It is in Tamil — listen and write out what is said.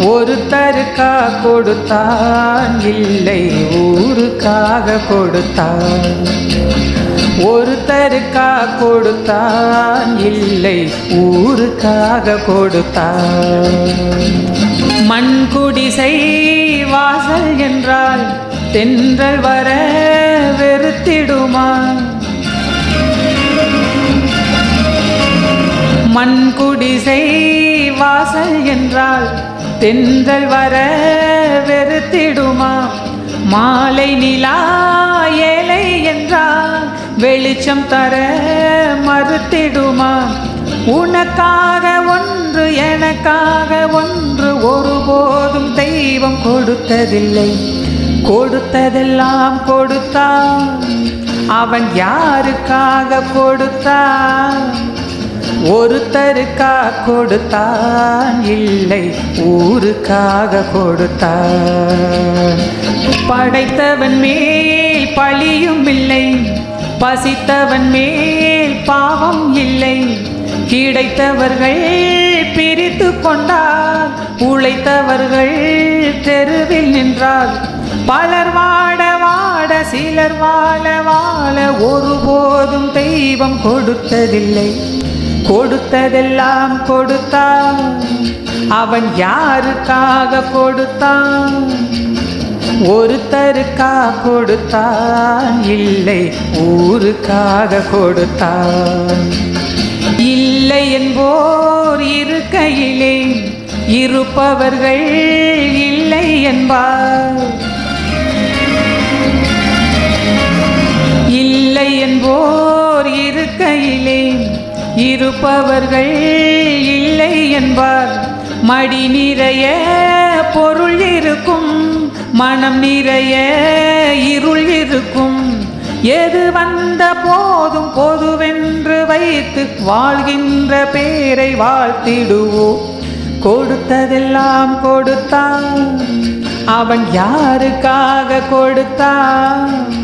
ஒருத்தருக்கா கொடுத்தான் இல்லை ஊருக்காக கொடுத்தான். ஒருத்தருக்கா கொடுத்தான் இல்லை ஊருக்காக கொடுத்தான். மண் குடிசை வாசல் என்றால் தென்றல் வர வெறுத்திடுமா? மண் குடிசை வாசல் என்றால் தென்றல் வர வெறுத்திடுமா? மாலை நிலா ஏழை என்றால் வெளிச்சம் தர மறுத்திடுமா? உனக்காக ஒன்று எனக்காக ஒன்று ஒருபோதும் தெய்வம் கொடுத்ததில்லை. கொடுத்ததெல்லாம் கொடுத்தான். அவன் யாருக்காக கொடுத்தான்? ஒருத்தருக்கா கொடுத்தான் இல்லை ஊருக்காக கொடுத்தான். படைத்தவன் மேல் பழியும் இல்லை பசித்தவன் மேல் பாவம் இல்லை. கிடைத்தவர்கள் பிரித்து கொண்டார் உழைத்தவர்கள் தெருவில் நின்றார். பலர் வாட வாட சிலர் வாழ வாழ ஒருபோதும் தெய்வம் கொடுத்ததில்லை. கொடுத்ததெல்லாம் கொடுத்தான். அவன் யாருக்காக கொடுத்தான்? ஒருத்தருக்கா கொடுத்தான்? இல்லை ஊருக்காக கொடுத்தான். இல்லை என்போர் இருக்கையிலே இருப்பவர்கள் இல்லை என்பார். இருப்பவர்கள் இல்லை என்பார். மடி நிறைய பொருள் இருக்கும். மனம் நிறைய இருள் இருக்கும். எது வந்த போதும் பொதுவென்று வைத்து வாழ்கின்ற பேரை வாழ்த்திடுவோம். கொடுத்ததெல்லாம் கொடுத்தான். அவன் யாருக்காக கொடுத்தான்?